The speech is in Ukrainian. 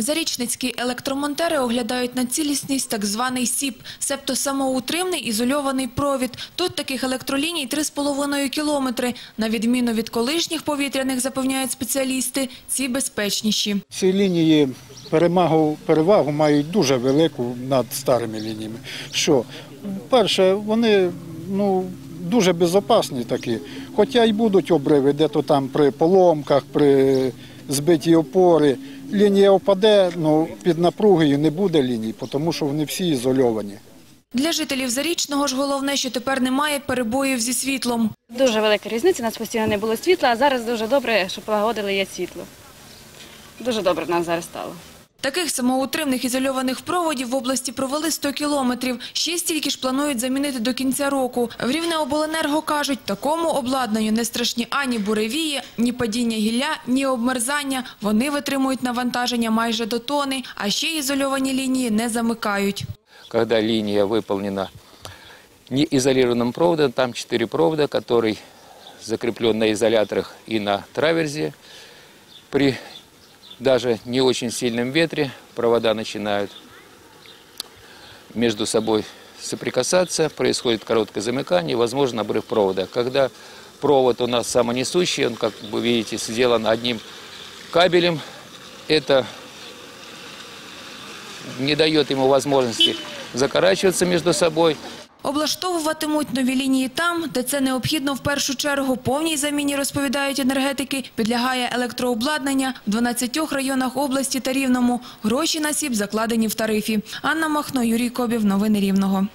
Зарічницькі електромонтери оглядають на цілісність так званий СІП, себто самоутримний ізольований провід. Тут таких електроліній 3,5 кілометри. На відміну від колишніх повітряних, запевняють спеціалісти, ці безпечніші. Ці лінії перемагу, перевагу мають дуже велику над старими лініями. Що, перше, вони ну, дуже безпечні такі, хоча й будуть обриви, де-то там при поломках, при збитій опори. Лінія опаде, але під напругою не буде ліній, тому що вони всі ізольовані. Для жителів Зарічного ж головне, що тепер немає перебоїв зі світлом. Дуже велика різниця, у нас постійно не було світла, а зараз дуже добре, що полагодили є світло. Дуже добре нам зараз стало. Таких самоутримних ізольованих проводів в області провели 100 кілометрів. Ще стільки ж планують замінити до кінця року. В Рівнеобленерго кажуть, такому обладнанню не страшні ані буревії, ні падіння гілля, ні обмерзання. Вони витримують навантаження майже до тони, а ще ізольовані лінії не замикають. когда линия выполнена неизолированным проводом, там четыре провода, который закреплен на изоляторах и на траверзе. При даже не очень сильном ветре провода начинают между собой соприкасаться, происходит короткое замыкание, возможно обрыв провода. Когда провод у нас самонесущий, он, как вы видите, сделан одним кабелем, это не дает ему возможности закорачиваться между собой. Облаштовуватимуть нові лінії там, де це необхідно в першу чергу. Повній заміні, розповідають енергетики, підлягає електрообладнання в 12 районах області та Рівному. Гроші на СІП закладені в тарифі. Анна Махно, Юрій Кобів. Новини Рівного.